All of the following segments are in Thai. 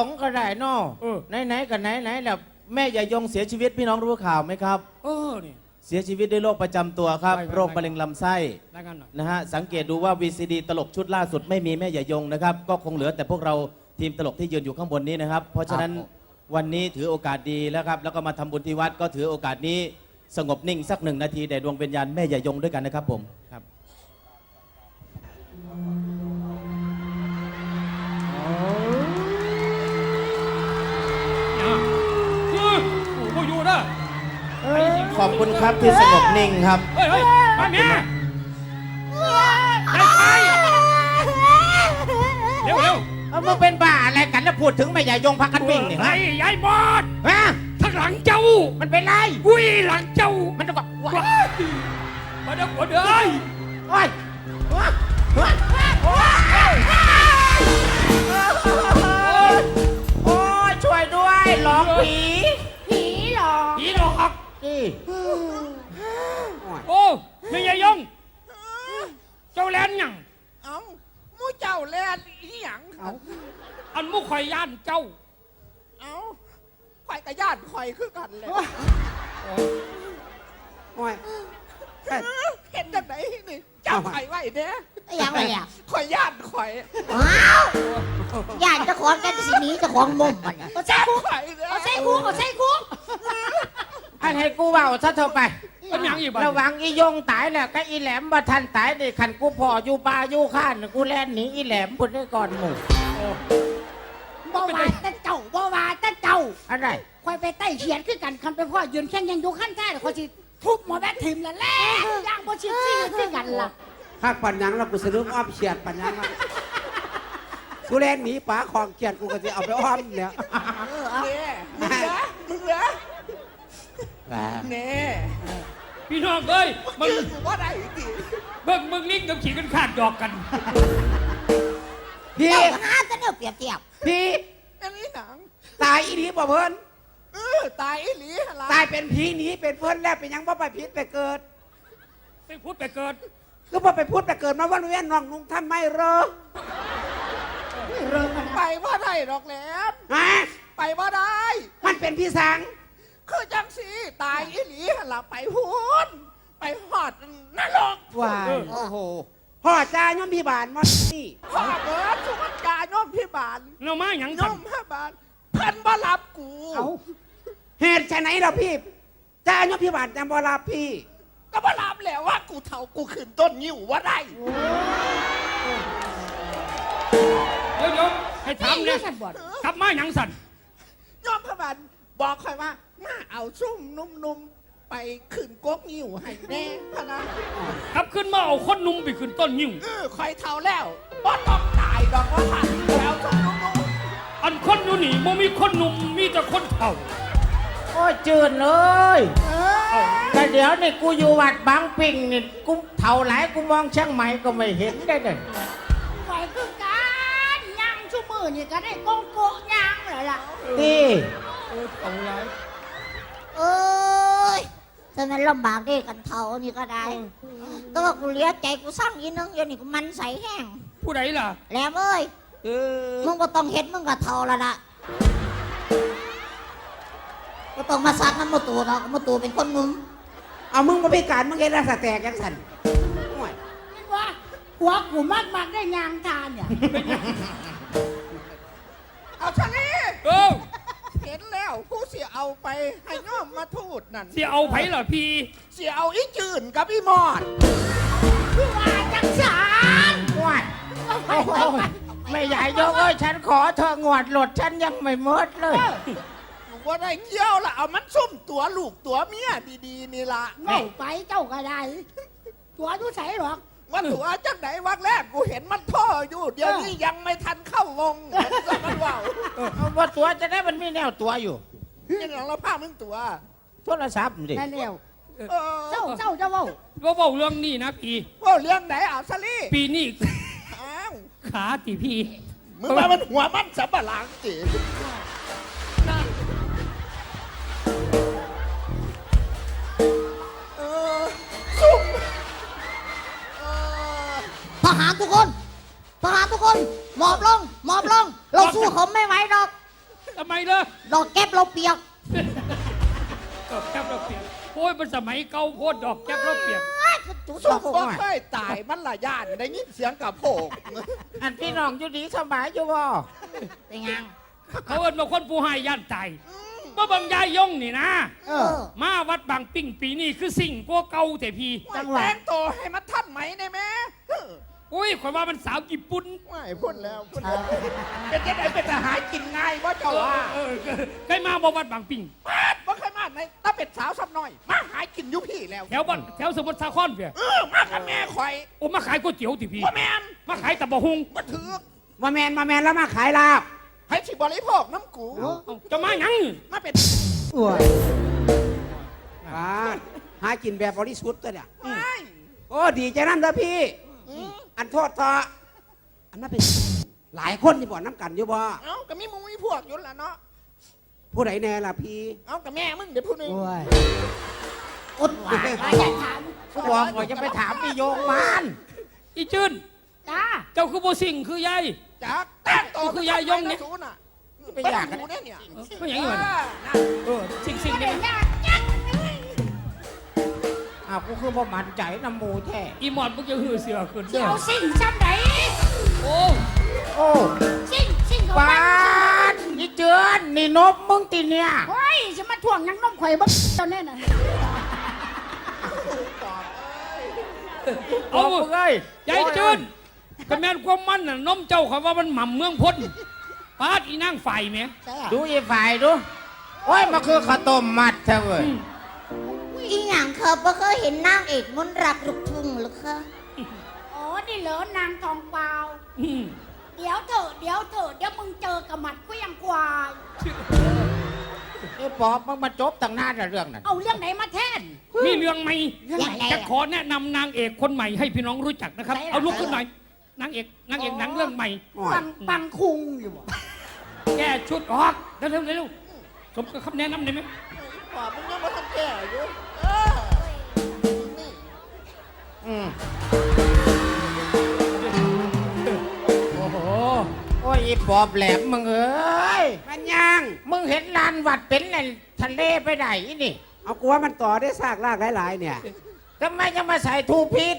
สองก็ได้เนอเออ ไหนไหนๆกันไหนไหนๆแล้วแม่อย่ายงเสียชีวิตพี่น้องรู้ข่าวไหมครับ เออนี่ เสียชีวิตด้วยโรคประจำตัวครับไม่ไม่โรคมะเร็งลำไส้รายงานหน่อย นะฮะสังเกตดูว่า VCD ตลกชุดล่าสุดไม่มีแม่อย่ายงนะครับ ก็คงเหลือแต่พวกเราทีมตลกที่ยืนอยู่ข้างบนนี้นะครับ เพราะฉะนั้นวันนี้ถือโอกาสดีแล้วครับ แล้วก็มาทำบุญที่วัดก็ถือโอกาสนี้สงบนิ่งสักหนึ่งนาทีแด่ดวงวิญญาณแม่อย่ายงด้วยกันนะครับผมครับ อ้โหอยู่นะขอบคุณครับที่สงบนิ่งครับ เฮ้ยเฮ้ยมาเมียไปไปเร็วเร็วเอามึงเป็นบ้าอะไรกันแล้วพูดถึงแม่อย่ายงพักกันวิ่งเนี่ยไอ้ยายบอดฮะทางหลังเจ้า มันเป็นไรอุ้ยหลังเจ้า มันจะบอกว้าว้ายมาเด้อคนเอ้ยโอ้ยว้าว้าโอ้ยช่วยด้วยหลอกผีผีหรอผีหลอก นี่โอ้ไม่ยายยงเจ้าแลนยังเอ้าหมูเจ้าแลนอีหยังเอาอันมุข่อยย่านเจ้า เอ้าข่อยกับญาติข่อยคือกันเลยโอ้ยเห็นจังไหนนี่เจ้าข่อยไว้เด้ยังไงอะข่อยญาติข่อยว้าวญาติเจ้าของกันสิหนี้เจ้าของมุมมันเนี่ยญาติข่อยเด้เอาใส่คุกเอาใส่คุก อันให้กูเบาซะเถอะไป เป็นหยังอีกบ้าระวังอียงตายแล้วก็อีแหลมบ่ทันตายนี่ขันกูพออยู่ป่าอยู่ข้านกูแล่นหนีอีแหลมพุ่นได้ก่อนหมู่บ่ว่าแต่เจ้าบ่ว่าแต่เจ้าอะไรคอยไปใต้เขียนคือกันคันไปพ่อยืนแข่งยังอยู่ขั้นใต้คอยสิทุบหมอแบททิมแล้วแหละย่างบ่ชิดซี่คือกันล่ะภาคปัญญังเรากูสรุปอ้อมเฉียดปัญญังครับกูเล่นหนีป๋าของเกียดกูก็จะเอาไปอ้อมเนี่ยเนี่ยมึงเหรอมึงเหรอ เนี่ยพี่น้องเอ้ยมึงยืนกูว่าได้ดิเบิ่งมึงลิงกับขี่กันขาดดอกกันพี่เจ้าหาแต่เนี่ยเปรียบเทียบพี่อันนี้หนัง ตายอีหลีบ่เพิ่นเออตายอีหลีหนล่ะตายเป็นผีหนีเป็นเพิ่นแล้วเป็นหยังบ่ไปพิษไปเกิดไปพูดไปเกิดก็บ่ไปพูดไปเกิดมาวันเวียนน้องนุงทำไมเหรอไปว่าได้ดอกแหลมฮะไปว่าได้ มันเป็นพี่สัง คือจังสิตายอีหลีหนล่ะไปพูนไปหอดนรกวายโอ้โหพ่อจ้าย่อมพี่บานมานี่พ่อเบิร์ดสุวรรณกาโยมพี่บานเรามาหยังโยกันมพี่บานเพิ่นบ่รับกูเอาเหตุไฉนเราพี่จ้าย่อมพี่บานจำบ่รับพี่ ก็บ่รับแล้วว่ากูเท่ากูขึ้นต้นยิ้วว่าได้เดี๋ยวเดี๋ยวให้ถามนี่เนี่ยสันบอดกลับมาหยังสันโยมพี่บานบอกคอยว่า มาเอาซุ่มนุ่มๆ ไปขึ้นกกยิ้วให้แน่พะนะกลับขึ้นมาเอาคนหนุ่มไปขึ้นต้นยิ่ง เออคอยเท่าแล้วบ่ต้องตายดอกว่าทันแล้วซุ่มนุ่มอันคนอยู่นี่บ่มีคนหนุ่มมีแต่คนเฒ่า โอ้ยจืดเลยแต่เดี๋ยวนี่กูอยู่วัดบางปิ่งนี่กูเท่าไหลายกูมองช่างใหม่ก็ไม่เห็นได้เลยปล่อยคือกันย่างชั่วมือนี่ก็ได้โกงโกะย่างเลยล่ะ นี่ เอ้ ยฉะนั้นลำบากเด้กันเท่านี่ก็ได้แตัวากูเหลี้ยใจกูสร้างอีนึงอยู่นี่กูมันใสแห้งผู้ใดล่ะ แหลมเอ้ยเออมึงก็ต้องเห็นมึงก็เท่าแล้วล่ะก็ต้องมาซักน้ำมาตูเนาะมาตูเป็นคนงุ้มเอามึงมาพิการมึงเห็นรักสแตกยังสันโอ้ยว่าหัวกูมากมากได้ยางทานเนี่ยๆเอาชะนี เออ เห็นแล้วผู้เสียเอาไปให้โยมมาทูดนั่นสิเอาไผล่ะพี่ เสียเอาอีจืนกับอีมอดคือว่าจังสารว้ายโอ้โหไม่ใหญ่ยกเอ้ยฉันขอเธอะงวดหลดฉันยังไม่หมดเลยว่าได้เกี่ยวละเอามันซุ่มตัวลูกตัวเมียดีๆนี่ละเล่าไปเจ้าก็ได้ ตัวดูใสหรอก ว่าตัวจังไหนวักแรกกูเห็นมันพ่ออยู่ เดี๋ยวนี้ยังไม่ทันเข้าวงเห็นแต่มันว่าวเอาว่าตัวจะได้มันมีแนวตัวอยู่นี่หลังเราพามึงตัวโทรศัพท์ดินั่นเดียวเออเจ้าเจ้าเจ้าเว้าว่าเว้าเรื่องนี้นะพี่ว่าเรื่องไหนเอาซะลี่ปีนี้อ้าวขาติพี่มึงมามันหัวมันสับปะหลังจี หารทุกคน ทหารทุกคนหมอบลงหมอบลง เราสู้เขาไม่ไหวหรอกไมเลยดอกแก้บเราเปียก ดอกแก๊บเราเปียกโอ้ยมันสมัยเก่าโพดดอกแก๊บเราเปียกอ้ายคือจุซุ่สมกบ่เคยตายมันละย่านได้ยินเสียงกับโผกอันพี่น้องอยู่ดีสบายอยู่บ่เป็นยังเขาเอิ้นมาคนผู้ให้ย่านตายมาบังยายยงนี่นะ เออมาวัดบางปิ้งปีนี้คือสิ่งกว่าเก่าแต่พี่จังแต่งตัวให้มันทันไหมได้ไหมอุ้ ยข่อยว่ามันสาวญี่ปุ่นไม่พูดแล้วพูดแล้วเป็นจะไหนเป็นทหารกินง่ายว่าเอเจ้าอว่าเออเออเคยมาบ่วัดบางปิ้งว่าเคยมาในถ้าเป็นสาวสับหน่อย มาหากินอยุพี่แล้ว แถวบ้านแถวสมุทรสาครเปียเออ มากับแม่คอยโอ้มาขายก๋วยเตี๋ยวติพี่ว่าแมนมาขายตับบะฮุงมาถือมาแมนมาแมนแล้วมาขายลาบให้สิบริโภคน้ำกูเอ้าจะมาหยังมาเป็นอ้วยอ่าหากินแบบบริสุทธิ์ตัวเนี่ยไม่โอ้ดีใจนั่นเด้อพี่อืมอัน โทษต่ออันนั้นเป็นหลายคนที่บ่น้ำกันอยู่บ่เอ้าก็มีมึงมีพวกอยู่แล้วเนาะผู้ใดแน่ล่ะพี่เอ้ากับแม่มึงเดี๋ยวพูดนึงอุดหวานว่าอย่าถามเขาบอกว่าจะไปถามพี่โยงมานอีจืนจ้าเจ้าคือบ่สิ่งคือยายจ้าแต่งตัวคือยายยงเนี่ยสูน่ะไปอยากกันดูเนี่ยเนี่ย เออไม่หยังอยู่เอน่ะอนั่นเออสิ่งสิ่งนี่นะ อ้าวกูคือบ่มั่นใจน้ำหมูแท้อีหมอดมึงจะหือเสือขึ้นเด้อเอาสิ่งซ้ำไหนโอ้โอ้สิ่งสิ่งของปามันดนี่เจือนนี่นบมึงติเนี่ยเฮ้ยจะมาถ่วงนังน้องข่อยบ้ตอนนี้น่ะเอามึงเอ้ยยายจืนก็แม่นความมันน่ะน้มเจ้าเขาว่ามันหม่ำเมืองพ้นปาดอีนางไฟแหม ดูอีฝ่ายดู โอ้ยมันคือข้าวต้มมัดเท่าเว้ย อีหยังเคยบ่เคยเห็นนางเอกมนต์รักลูกทุ่งหรือคะอ๋อนี่เหรอนางทองเปล่าอืมเดี๋ยวเถอะเดี๋ยวเถอะเดี๋ยวมึงเจอกับหมัดก็ยังควาย ไอ้ปอบมึงมาจบตั้งนานแล้วเรื่องนั้นเอาเรื่องไหนมาแทน มีเรื่องใหม่เรื่องอะไรจะอะขอแนะนำนางเอกคนใหม่ให้พี่น้องรู้จักนะครับ ไหนล่ะ เอาลุกขึ้นหน่อยนางเอกนางเอกหนังเรื่องใหม่ ปังปังคุงอยู่บ่แก้ชุดออกเร็วเร็วเร็วสมกับคำแนะนำได้ไหมปอบมึงยังไม่ทันแก่อยู่เออนี่ อืมโอ้โห โอ้ยอีปอบแหลมมึงเอ้ย มันยัง มึงเห็นลานวัดเป็นในทะเลไปไหนนี่เอากลัวมันต่อได้ซากลากหลายๆเนี่ย ทำไมจะมาใส่ทูพิษ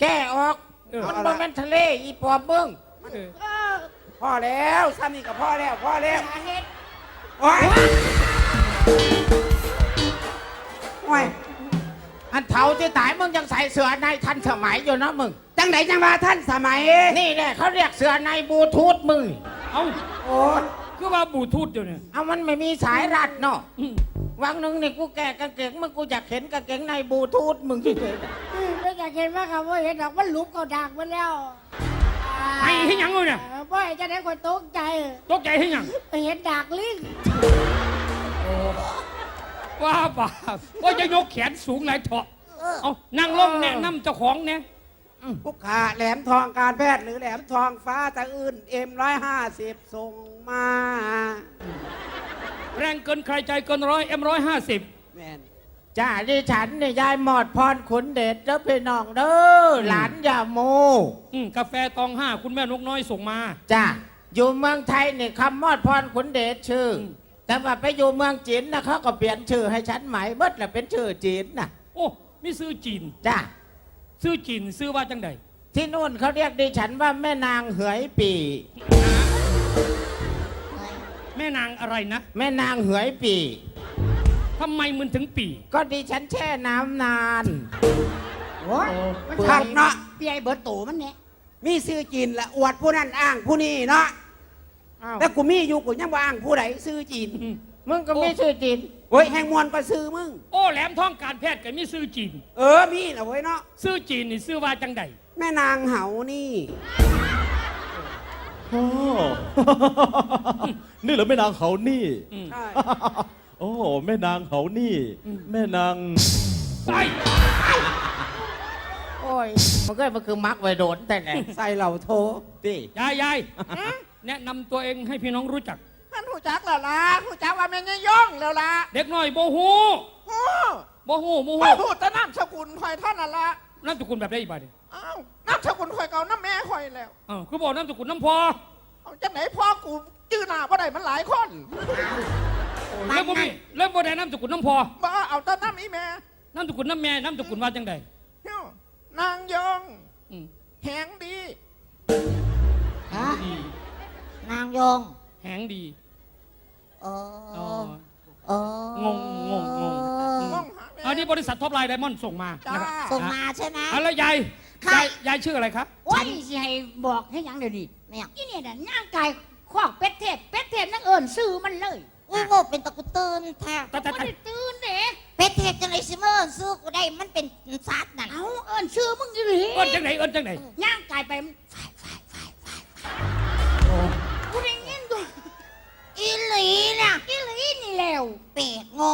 แก้ออก เออ มันบ่เป็นทะเลอีปอบมึงเออเออพ่อแล้วซ้ำนี่กับพ่อแล้วพ่อแล้วสาเหตุโอ้ยโอ้ย อันเถาที่ตายมึงยังใส่เสื้อในทันสมัยอยู่นะมึง จังไหนจังว่าท่านสมัย นี่แหละเขาเรียกเสื้อในบลูทูธมึง เอาโอ้ยคือว่าบลูทูธเดี๋ยวนี้เอามันไม่มีสายรัดเนาะอืมวันหนึ่งนี่กูแก่กางเกงมึงกูอยากเห็นกางเกงในบลูทูธมึงเฉยอืมไม่อยากเห็นว่าครับว่าเห็นดอกมันหลุมเขาดักมันแล้วไอ้ให้หยังเลยเนี่ยออบ่ให้จะได้คนตกใจ ตกใจให้หยังไปเห็นดักลิง ว่าบ่าว่าจะยกแขนสูงหลายเถาะเออเอานั่งลงแนะนำเจ้าของเนี่ยๆผู้ขาแหลมทองการแพทย์หรือแหลมทองฟ้าตะอื่นเอ็มร้อยห้าสิบส่งมา แรงเกินใครใจเกินร้อยเอ็มร้อยห้าสิบแมนๆจ้าดิฉันเนี่ยยายหมอดพรขุนเดชเด้อพี่น้องเด้อหลานยาโมกาแฟตองห้าคุณแม่นกน้อยส่งมา จ้าอยู่เมืองไทยนี่คำมอดพรขุนเดชชื่ออม แต่ว่าไปอยู่เมืองจีนนะเขาก็เปลี่ยนชื่อให้ฉันใหม่เบิดแหละเป็นชื่อจีนนะโอ้มีซื้อจีนจ้าซื้อจีนซื้อว่าจังใดที่นู่นเขาเรียกดิฉันว่าแม่นางเหยปี แม่นางอะไรนะแม่นางเหยปี ทำไมมึงถึงปีก็ดิฉันแช่น้ำนาน โอ้ยขักเนาะ เปียเบิร์ตโตมันเนี่ยมีซื้อจีนละอวดผู้นั้นอ้างผู้นี้เนาะ อ้าว แต่กูมีอยู่กูยังว่าอ้างผู้ใดซื้อจีนอืมมึงก็ไม่ชื่อจีน โอ้ยแหงมวนก็ซื้อมึง โอ้แหลมท้องการแพทย์ก็มีซื้อจีนเออมีนะเว้ยเนาะซื้อจีนนี่ซื้อว่าจังใดแม่นางเหานี่ โอ้ นี่เหรอแม่นางเขานี่อืมใช่ โอ้แม่นางเขานี่ แม่นางใส่โอ้ย มันก็มันคือมักไว้โดนแต่ไหน ใส่เหล่าโทดิยายยาย แนะนำตัวเองให้พี่น้องรู้จัก มันหูจักแล้วล่ะหูจักว่าแม่ยายย่องแล้วล่ะเด็กน้อยโบฮูโอ้โบฮูโบไปฮูพูดแต่น้ำสกุลคอยท่านน่ะละนามสกุลแบบได้อีกบ่าดิอ้าวน้ำสกุลคอยเก่าน้ำแม่คอยแล้วอ้าวคือบอกนามสกุลน้ำพอเอาจากไหนพ่อกูจื้อหน้าบ่ได้มันหลายคนเริ่มบ่มีเริ่มบ่ได้น้ำตะกุนน้ำพอบ่เอาแต้นน้ำอีแม่น้ำตะกุนน้ำแม่น้ำตะกุนว่าจังใดเฮ้ยนางยองอืมแหง ยงแหงดีเอออ๋อเอองงงงงงมองหาแม่อันนี้บริษัทท็อปไลน์ไดมอนด์ส่งมาจ้านะครับส่งมาใช่ไหมอะแล้วยายค่ะยายยายชื่ออะไรครับโอ้ยสิให้บอกให้หยังเดี๋ยวนี้เนี่ยอีเนี่ยน่ะย่างกายคอกเป็ดเทศเป็ดเทศนั่งเอิญซื้อมันเลยอุ้ยโง่เป็นตะกุตื่นแท้แต่แต่บ่แต่ได้ตื่นเด้เป็ดเทศจังไรซิเมอร์ซื้อกูได้มันเป็นซัดนั่น เอาเอิญซื้อมึงอีหลีเอิ้นจังไหนเอิ้นจังไหนย่างกายไปมัน กูได้ยินดูอีหลีน่ะอีหลีนี่แล้วเป็ดโง่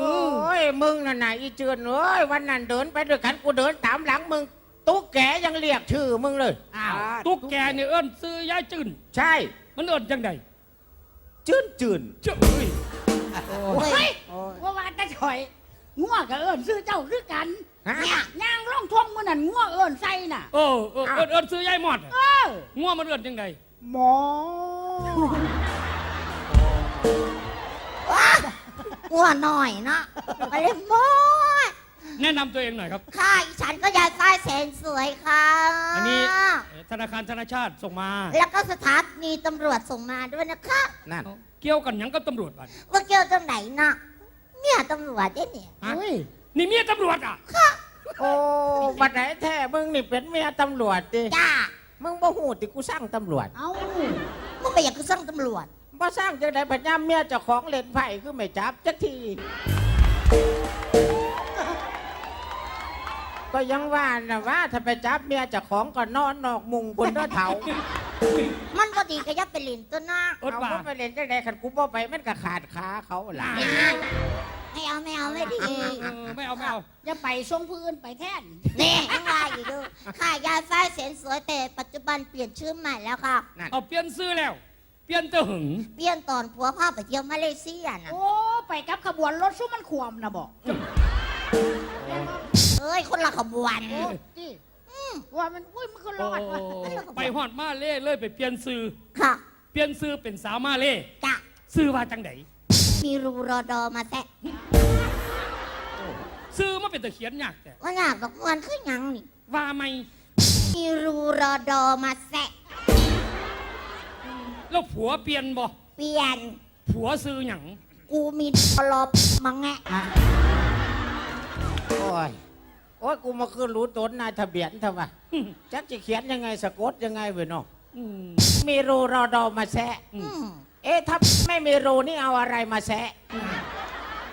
โอ้ยมึงน่ะนะอีเจือนเอ้ยวันนั้นเดินไปด้วยกันกูเดินตามหลังมึงตุ๊กแกยังเรียกชื่อมึงเลยอ้าวตุ๊กแกเนี่ยเอิ้นซื้อยายจืนใช่ มันเอิ้นจังใดจืนจืนเจ้าเอ้ยเฮ้ยเฮ้ยว่าว่าแตะถอยงัวกับเอิญซื้อเจ้าคือกันฮะเนี่ยย่างร่องท่วงมือนั่นงัวเอิญใส่น่ะเออเออเอิ้นเอิ้นซื้อยายหมอดเออง่วมันเอิ้นจังใด หมอว้าหัวหน่อยเนาะมาเลยโมดแนะนำตัวเองหน่อยครับ ค่ะอีฉันก็ยายฝ้ายแสนสวยค่ะ อันนี้เอ่อธนาคารธนาชาติส่งมา แล้วก็สถานีตำรวจส่งมาด้วยนะคะ นั่นเกี่ยวกันหยังกับตำรวจบ้านว่าเกี่ยวตรงไหนเนาะเนี่ยตำรวจเนี่ยเนี่ยฮะนี่เมียตำรวจอะ โอ้บัดไหนแท้มึงนี่เป็นเมียตำรวจดิจ้า มึงบ่หูติกูสร้างตำรวจเอามึงไปอยากคือสั่งตำรวจบ่สร้างจังไดพญามเมียเจ้าของเล่นไพ่คือไม่จับจักที ก็ยังว่านะว่าถ้าไปจับเมียเจ้าของก็นอนนอกมุงบนเด้อเถามันก็ดีก็ยับไปลินตัวหน้า เอิ้นเอาว่าบ่ไปเล่นจังไดคันกูบ่ไปมันก็ขาดขาเขาล่ะ ไม่เอาไม่เอาไม่ดีเออไม่เอาไม่เอาอย่าไปทรงพื้นไปแท่นนี่ยังว่าอยู่ดูค่ะยายฝ้ายแสนสวยแต่ปัจจุบันเปลี่ยนชื่อใหม่แล้วค่ะ เอาเปลี่ยนซื้อแล้ว เปลี่ยนเตอหึงเปลี่ยนตอนผัวพาไปเที่ยวมาเลเซียน่ะโอ้ไปกับขบวนรถสู้มันขวมนะบอกเอ้ยคนละขบวนโอ้ที่ว่ามันอุ้ยมันก็รโอ้อดว่ะไปฮอดมาเล่เลยไปเปลี่ยนซื้อค่ะ เปลี่ยนซื้อเป็นสาวมาเล่จ้ะซื้อว่าจังได มีรูรอดอมาแทะซื้อมาเป็นตะเขียนยากแต่ว่าอยากกับมวนคือหยังนี่ ว่าไม่มีรูรอดอมาแทะแล้วผัวเปลี่ยนบ่เปลี่ยน ผัวซื้อหยังกูมีปลอบมังแงะโอ้ย โอ้ย กูมาคืนรู้ตนนายทะเบียนเถอะวะจักจะเขียนยังไงสะกดยังไงเว้ยเนาะอืมมีรูรอดอมาแซะอืมอืม เอ๊ะถ้าไม่มีรูนี่เอาอะไรมาแซะ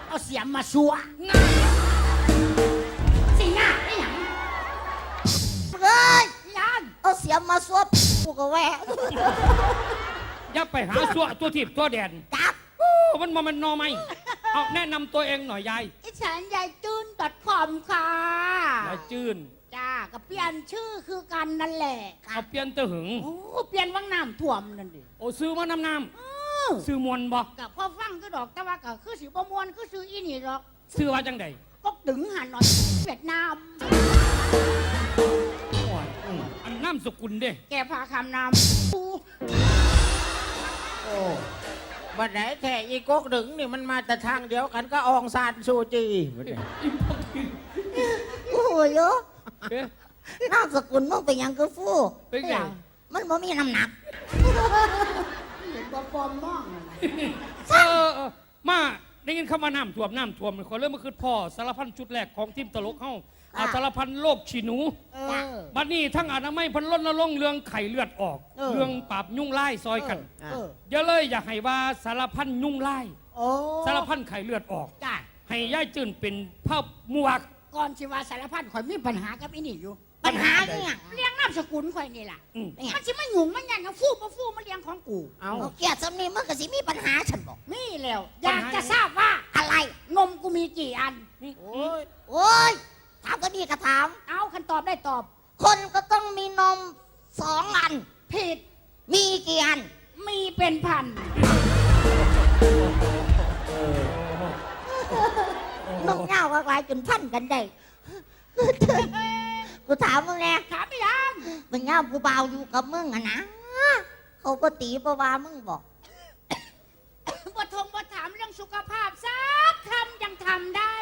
เอาเสียมมาชัวสิหน้าไอ้หยังเฮ้ยยันเอาเสียมมาซวบกูก็แวะอย่าไปหาตัวตัวทิพย์ตัวแดนจับโอ้มันมามันนอไหมเอาแนะนำตัวเองหน่อยยายอีฉันยายจื้นดอทคอมค่ะ ยายจืนจ้าก็เปลี่ยนชื่อคือกันนั่นแหละเอาเปลี่ยนเตอหึง โอ้เปลี่ยนวังน้ำท่วมนั่นดิ โอ้ซื้อมานำน้เออำซื้อมวนบ่กับพ่อฟังก็ดอกแต่ว่าก็คือสิบ่มวนคือซื้ออีนี่ดอกซื้อว่าจังไดก็ถึงหันหน่อยเวียดนามอันน้ำสกุลเด้ แกพาคำนามปูโอ้บัดไหนแท้อีกกดึงนี่มันมาแต่ทางเดียวกันก็อองซานซูจีโอ้ยโยเอ๊ะนามสกุลมึงเป็นหยังคือฟู่เป็นไงมันบ่มีน้ำหนัก เห็นตัวปลอมมองนั่นน่ะเออเออมาได้ยินคำว่าน้ำท่วมน้ำท่วมขอเริ่มมาคือพ่อสารพันชุดแรกของทีมตลกเฮาอาสารพันโรคฉีหนูเออ บัดนี้ทั้งอนามัยเพันลดละลงค์เรื่องไข่เลือดออก เออ เรื่องปราบยุ่งไล่ซอยกันเออ อย่าเลยอย่าให้ว่าสารพันยุ่งไล่โอ้สารพันไข่เลือดออก จ้าให้ย่ายจืนเป็นภาพมวกก่อนสิว่าสารพัดข่อยมีปัญหากับอีนี่อยู่ ปัญหาเนี่ยงเลี้ยงนามสกุลข่อยนี่ล่ะอืมเนี่ยมันสิมาหยุ่งมันยันเอาฟูบ่ฟูมันเลี้ยงของกูเอา เอาเกียรติสำนีมึงก็สิมีปัญหาฉันบอกมีแล้วอยากจะทราบว่าอะไร นมกูมีกี่อัน โอ้ย โอ้ย ถามก็ดีก็ถาม เอาคันตอบได้ตอบคนก็ต้องมีนมสองอัน ผิดมีกี่อัน มีเป็นพันนมเงาก็กลายจนพันกันได้ กูถามมึงแน่ถามไม่ยังมึงเงากูเบาอยู่กับมึงอะนะเขเขาปตีปว่ามึงบอกบ่ทงบ่ถามเรื่องสุขภาพสักคำยังทำได้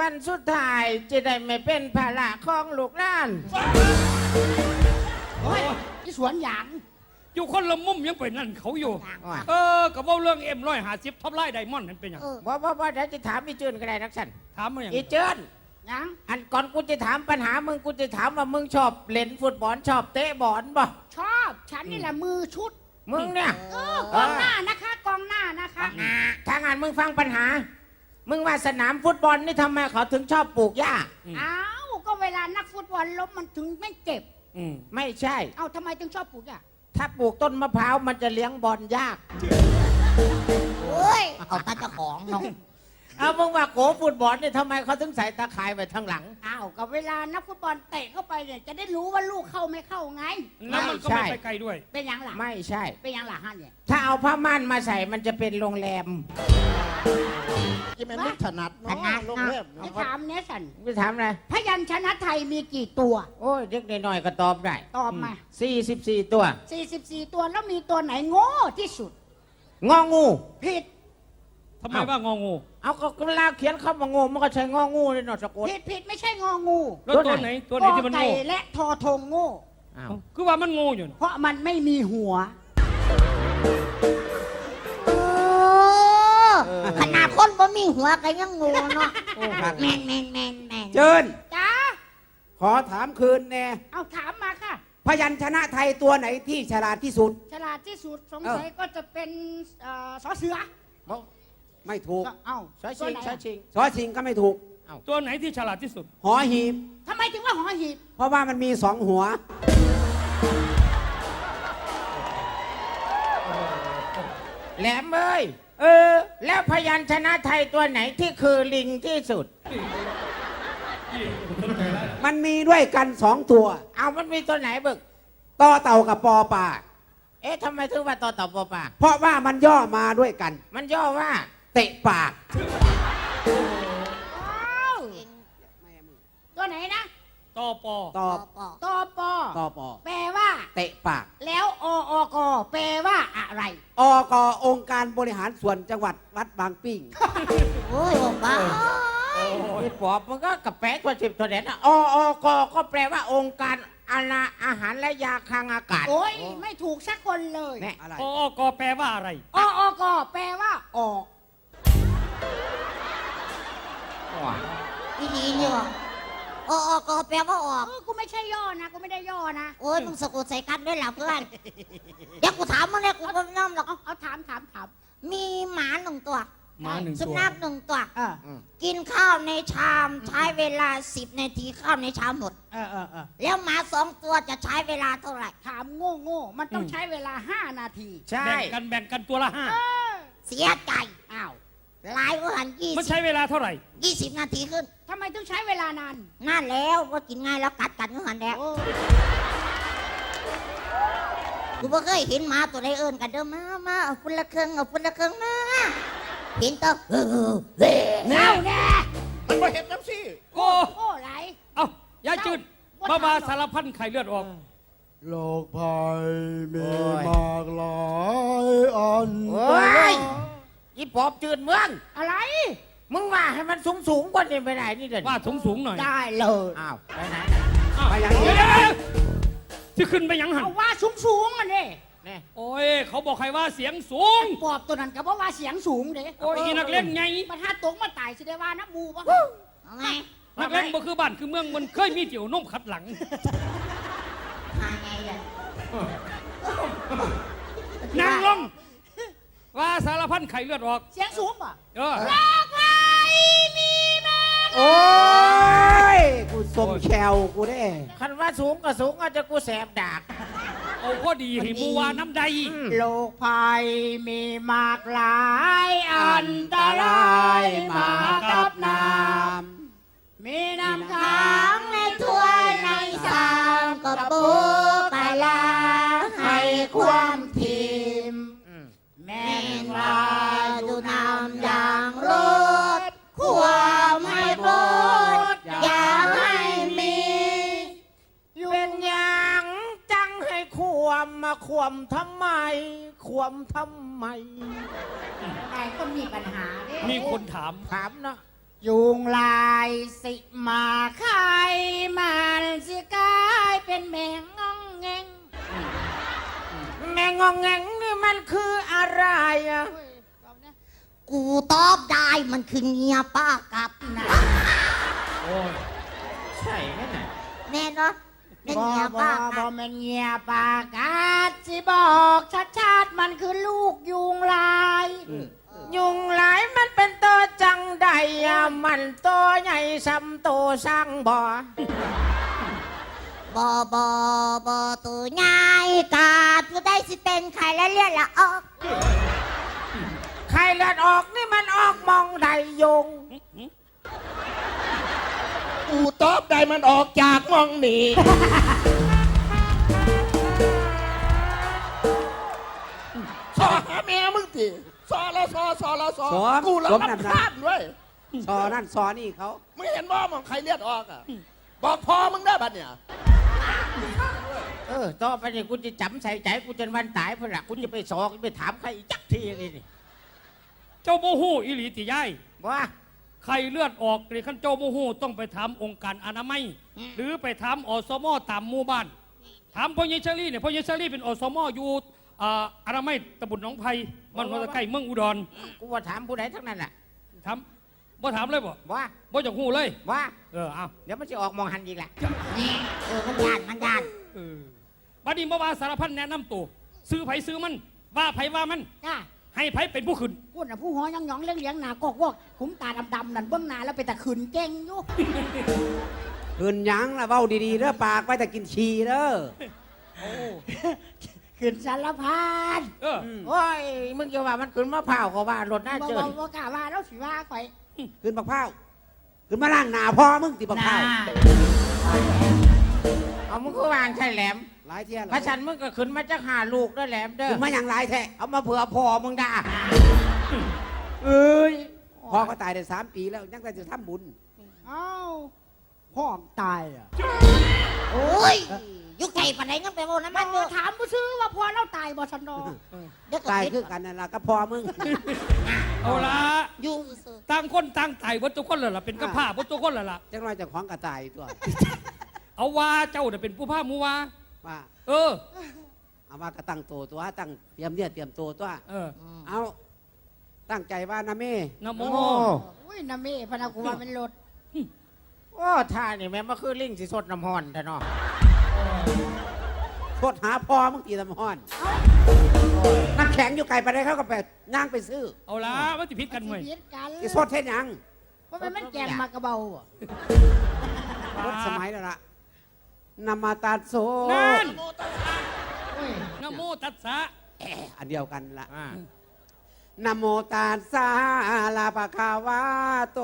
วันสุดท้ายจะได้ไม่เป็นภาระของลูกหล้านโอ้ยที่สวนหยางอยู่คนละมุมยังไปนั่นเขาอยู่ว่าเออกับว่าเรื่องเอ็มร้อยหาสิบท็อปไลน์ไดมอนด์นั่นเป็นหยังเออบ่บ่บ่เดี๋ยวจะถามอีเจินก็ได้นักสันถามมาอย่างอีเจินห ยังอันก่อนกูจะถามปัญหามึงกูจะถามว่ามึงชอบเล่นฟุตบอลชอบเตะบอลบ่ ชอบฉันนี่แหละมือชุดมึงเนี่ย เออกองหน้านะคะ กองหน้านะคะถ้างานมึงฟังปัญหา มึงว่าสนามฟุตบอลนี่ทำไมเขาถึงชอบปลูกหญ้า อ้าวก็เวลานักฟุตบอลล้มมันถึงไม่เจ็บอืมไม่ใช่ เอาทำไมถึงชอบปลูกอะถ้าปลูกต้นมะพร้าวมันจะเลี้ยงบอลยาก โอ้ยเอาตาเจ้าของเนาะ เอามึงว่าโกฟุตบอลนี่ทำไมเขาถึงใส่ตาข่ายไว้ทางหลัง อ้าวก็เวลานักฟุตบอลเตะเข้าไปเนี่ยจะได้รู้ว่าลูกเข้าไม่เข้าไง แล้วมันก็ใช่ไม่ไปไกลด้วย เป็นหยังล่ะไม่ใช่ เป็นหยังล่ะฮะเนี่ยถ้าเอาผ้าม่านมาใส่มันจะเป็นโรงแรมที่มันไม่ถนัดเนาะโรงแรมจะเนาะถามเนสันไม่ถามอะไรพยัญชนะไทยมีกี่ตัว โอ้ยเด็กหน่อยๆก็ตอบได้ ตอบมา44 ตัว 44 ตัวแล้วมีตัวไหนโง่ที่สุดงองูผิด ทำไมว่างองู เอาก็เวลาเขียนคำว่างูมันก็ใช้งองูเลยเนาะสะกดผิดผิดไม่ใช่งองูแล้วตัวไหนตัวไหนที่มันกอไก่โง่และทอทงโง่อ้าวคือว่ามันโง่อยู่น่ะเพราะมันไม่มีหัวเออขนาดคนบ่มีหัวก็ยังงูเนาะแมนแมนแมนแมนเจิญจ้าขอถามคืนแน่เอาถามมาค่ะ พยัญชนะไทยตัวไหนที่ฉลาดที่สุด ฉลาดที่สุดสงสัยก็จะเป็นเอ่อสอเสือ ไม่ถูกเอ้าช้อยตัวชิงไหนช้อยชิงซอชิงก็ไม่ถูก ตัวไหนที่ฉลาดที่สุด หอหีบ ทำไมถึงว่าหอหีบเพราะว่ามันมีสองหัว แหลมเอ้ยเออ แล้วพยัญชนะไทยตัวไหนที่คือลิงที่สุด มันมีด้วยกันสองตัว เอามันมีตัวไหนบึก ต่อเต่ากับปอปลาเอ๊ะทำไมถึงว่าต่อต่อปอปลาเพราะว่ามันย่อมาด้วยกัน มันย่อว่า เตะปากอ้าวตัวไหนนะตอปอต่อปอตอปอต่อปอแปลว่า เตะปาก แล้วออกแปลว่าอะไร อกองค์การบริหารส่วนจังหวัดวัดบางปิ้งโอ้ยบอกบ้าไอ้ปอบมันก็กับแปะตัวสิบตัวเด่นอะออกก็แปลว่าองค์การอาณาอาหารและยาคลังอากาศโอ้ย ไม่ถูกสักคนเลยแน่อะไรปอกอแปลว่าอะไร ออกแปลว่าออก อีนีนี่วะออกก็แปลว่าออก เออกูไม่ใช่ย่อนะ กูไม่ได้ย่อนะ โอ้ยมึงสะกดใส่กันด้วยล่ะเพื่อนเดี๋ยวกูถามมึงเลยกูก็ไม่น้อมหรอก เอาเอาถามถามถาม มีหมาหนึ่งตัวหมาหนึ่งสุตัวนัขหนึ่งตัว เออ กินข้าวในชามใช้เวลาสิบนาทีข้าวในชามหมด เออเออเออแล้วหมาสองตัวจะใช้เวลาเท่าไหร่ ถามโง่โง่มันต้องใช้เวลาห้านาที ใช่ แบ่งกันแบ่งกันตัวละห้าเออเสียใจ อ้าว หลายกว่าหันยี่มันสิใช้บเวลาเท่าไหร่ ยี่สิบนาทีขึ้นทำไมต้องใช้เวลานาน นั่นแล้วว่ากินง่ายแล้วกัดกันก็หันแล้วโอ้กูบ่เคยเห็นหมาตัวใดเอิญกันเด้อมามาเอาพุ่นละเครื่องเอาพุ่นละเครื่องมาเห็นตัวเออเออเฮ้ยเน่าแน่มันบ่เห็นน้ำสิโอ้โอ้ไหลเอ้ายายจืดเจ้าบ้าบาสารพันไข่เลือดออก โลกภัยมีโอ้ยมากหลายอันโอ้ย อีปอบจืดเมือง อะไร มึงว่าให้มันสูงสูงๆกว่านี้ไปไหนนี่เด่นว่าสูงสูงๆหน่อยได้เลยอ้าวไปไหน อ้าวไปยังไง เดี๋ยวเดี๋ยวเดี๋ยวที่ขึ้นไปยังหันเอาว่าสูงสูงๆอะนี่นี่โอ้ย เขาบอกใครว่าเสียงสูง ปอบตัวนั้นก็บอกว่าเสียงสูงเด้โอ้ยอีนักเล่นไง มันถ้าตกมาตายสิได้ว่าน้ำมูปะเอาไงนักเล่นบ่คือบ้านคือเมืองมันเคยมีเจียวนมขัดหลังหาไงเลยนั่งลง ว่าสารพันไข่เลือดออก เสียงสูงป่ะเออลากไว้มีมาโอ้ย กูสมแชวกูได้ คันว่าสูงก็สูงอาจจะกูแสบดาก เอาพอดีให้มูวาน้ำใด โลกภัยมีมากหลายอันตรายมากับน้ำมีน้ำค้าทางงในถ้วยในชามก็ปูปลาร้าให้ความทิมอืมแม่แม่นนว่าว่าดูน้ำอย่างรดความให้โปรดอย่าให้มีเป็นอย่างจังให้วมทำไมขวมทำไม นายก็มีปัญหาเด้มีคนถาม ถามเนาะยุงลายสิมาไข่มันสิกลายเป็นแมงงองแงงแม่งองแงงนี่มันคืออะไรอะ กูตอบได้มันคือเงียป้ากับนะโอ้ยใช่ไหมน่ะแน่เนาะเป็นบอเงียบอป้าบกัอบแมันเงียปากกาดสิบอกชัดชาติๆมันคือลูกยุงลาย ยุงหลายมันเป็นตัวจังใดอะมันตัวใหญ่ซ้ำตัวสร้างบ่อ บอบอบอตัวง่ายกาดผู้ได้สิเป็นใครแล้วเรียกละออก ใครเลือดออกนี่มันออกมองใดยุงกูตอบได้มันออกจากมองหนีซอหาแม่มึงสิซอแล้วซอซอแล้วซอสอนกูแล้วสมรับน้ำหนักพลาดเว้ยซอนั่นซอนี่เขาไม่เห็นว่ามองใครเลือดออกอะ บอกพอมึงได้บัดเนี่ยเออต่อไปนี่กูจะจำใส่ใจกูจนวันตายเพื่อนละกูจะไปสอกไปถามใครอีกจักทีนี่นี่ เจ้าโมหูอิหลีติยายว่าใครเลือดออกหรือขั้นเจ้าโมหูต้องไปถามองค์การอนามัย หรือไปถามอสมตามหมู่บ้านถามพ่อเยชลี่เนี่ยพ่อเยชลี่เป็นอสมอยู่อ่าอนามัยตำบลหนองไผ่มันมาใกล้เมืองอุดรกูว่าถามผู้ใดทั้งนั้นแหละถามบ่ถามเลยบ่ว่าบ่จากหูเลยว่าเออเอาเดี๋ยวมันจะออกมองหันอีกแหละนี่เออมันยานมันยานเออบัดนี้มาว่าสารพันแนะนำตัวซื้อไผซื้อมันว่าไผว่ามันจ้า ให้ไผเป็นผู้ขึ้นพูดนะผู้หัวหยองๆเลี้ยงเลี้ยงๆหนากอกวอกขุมตาดำๆนั่นเบื้องหน้าแล้วไปแต่ขืนเก่งอยู่คืนหยังละเว้าดีๆเด้อปากไว้แต่กินขี้เด้อขืนสารพัดเออ โอ้ยมึงจะว่ามันขึ้นมะพร้าวก็ว่ารถหน้าบ่เจิบ่ดบ่กล้าว่าแล้วสิว่าข่อยคืนบักพร้าวคืนมาล่างหนาพ่อมึงติบักพร้าวน่าเอามึงก็วางใช่แหลม หลายเที่ยพระฉันมึงก็ขึ้นมาจากหาลูกด้วยแหลมเด้อคืนมาอย่างหลายแท้เอามาเผื่อพอมึงด่าเอ้ยพ่อก็ตายได้สามปีแล้วยังแต่จะทำบุญเอ้าพ่อตายอะโอ้ยยุคไก่ปันไหนงั้นไปโมน้ำมัมันนเยอะถามผู้ซื้อว่าพ่อเราตายบ่ชันดอเดี๋ยวก็ตายติดคือกันนั่นล่ะก็พ่อมึงเอาละอยู่ซื่อต่างคนต่างตายวัตถุคนเลยล่ะเป็นกระพ้าวัตถุคนเลยล่ะจังน้อยเจะของกระตายตัวเอาว่าเจ้าเนี่ยเป็นผู้ผ้ามูว่า ว่าเออ เอามากระตั้งตัวตัวตั้งเตรียมเนี่ยเตรียมตัวตัว เออๆอืมเอาตั้งใจว่านะแม่นะโมอุ้ยน้าเม่พะนากูว่าเป็นรถโอ้ท่านี่แม่งมาคือลิงสิสดน้ำห้อนแต่เนาะโทษหาพ่อมึงตีลำห้อนน้ำแข็งอยู่ไกลไปได้เขาก็ไปย่างไปซื้อเอาละว่าติพิษกันหน่อยชีวิตกันที่สดเท่ยังว่ามันมันแกงมากระเบาอะรถสมัยแล้วล่ะ นามาตาโซนั่นโอ้ยนะโมตัสสะแอะอันเดียวกันละอ่านะโมตัสสะลาปะคาวาโต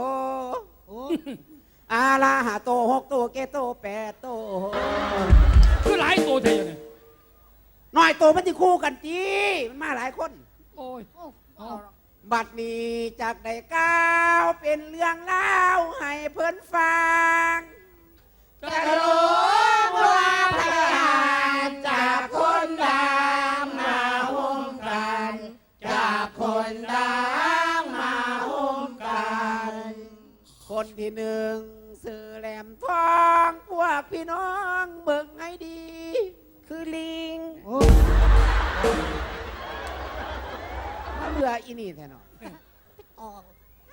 โอ้อาลาหะโตหกโตเกโตแปดโตคือหลายตัวเท่เนี่ยน้อยโตมันจะคู่กันจีมันมาหลายคน โอ้ยโอ้เอาบัดนี้จากได้ก้าวเป็นเรื่องเล่าวให้เพื่อนฟัง มาเบื่ออีนี่แท้หนอออก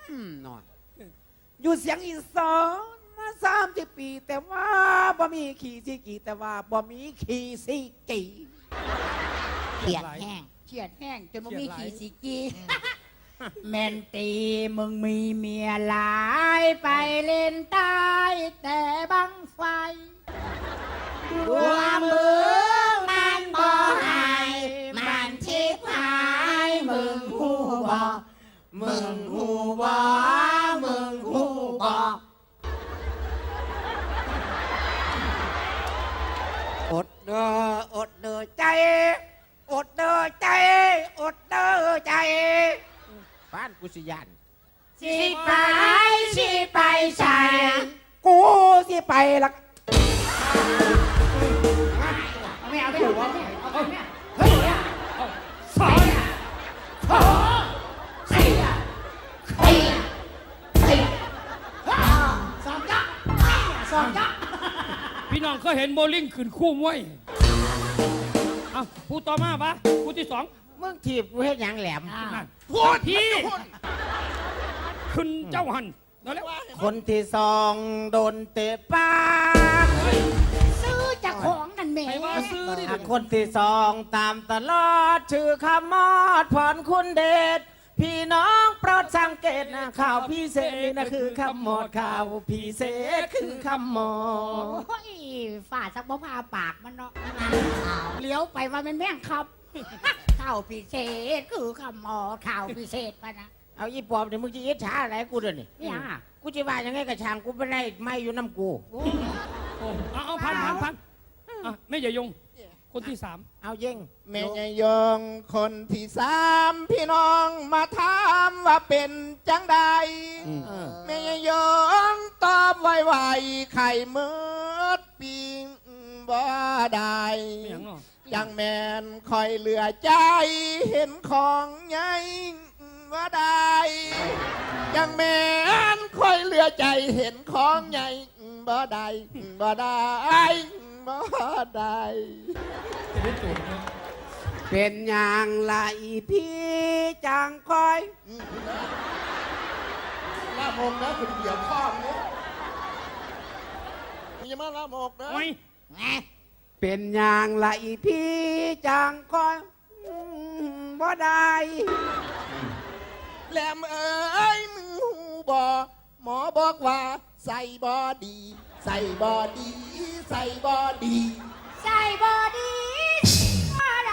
อืมหนอนอยู่เสียงอีสานมาสามสิบปี แต่ว่าบ่มีขี่ซีกี่แต่ว่าบ่มีขี่ซีกี่เปียกแห้งเฉียดแห้งจนมันมีขี่สีกีแมนตีมึงมีเมียหลายไปเล่นใต้แต่บังไฟดวงมือ มึงหูบ่มึงหูบ่อดเด้ออดเด้อใจอดเด้อใจอดเด้อใจบ้านกุศยานสิไปสิไปใส่กูสิไปละไม่เอาไม่เอาไม่เอาไม่เอา องเคยเห็นโบลิ่งขึ้นคู่มวยอะผู้ต่อมาปะผู้ที่สองมึงถีบกูเฮ็ดหยังแหลม นั่นพูดพี่พูดขึ้นเจ้าหันนั่นแหละคนที่สองโดนเตะปากซื้อจากของนั่นแหม่ใครว่าซื้อดิอะคนที่สองตามตลอดชื่อขมอดพรคุณเดช พี่น้องโปรดสังเกตนะข่าวพี่เศษนี่นะคือขมอดข่าวพี่เศษคือขมอดโอ้ยฝ่าสักบ่พาปากมันเนาะเลี้ยวไปว่ามันแม่งครับข้าวพิเศษคือคำหมอข้าวพิเศษปะนะเอาอีปอบเนี่ยมึงจะอิจฉาอะไรกูเดี๋ยวนี้นี่ยังอะกูจะว่ายังไงกับช่างกูไม่ได้ไม่อยู่น้ำกูโอ้โอ้เอาเอาพันพันพันอะไม่อย่ายง คนที่สามเอาเย่งแม่ยายยงคนที่สามพี่น้องมาถามว่าเป็นจังใดเออแม่ยายยงตอบไวๆไข่มืดปิงบ่ได้ไม่หยังเนาะยังแมนคอยเหลือใจ เห็นของใหญ่ว่าได้ยังแมนคอยเหลือใจเห็นของใหญ่บ่ได้บ่ได้ บ่ได้จะได้จูบนะเป็นอย่างไรพี่จังคอยล่ามกนะคุณเดี่ยวข้อมเนี่ยอย่ามาล่ามกนะโอ้ยแหมเป็นอย่างไรพี่จังคอยอืมบ่ได้แหลมเอ้ยมึงหูบอหมอบอกว่าใส่บอดี ใส่บอดีใส่บอดี ใส่บอดีอะไร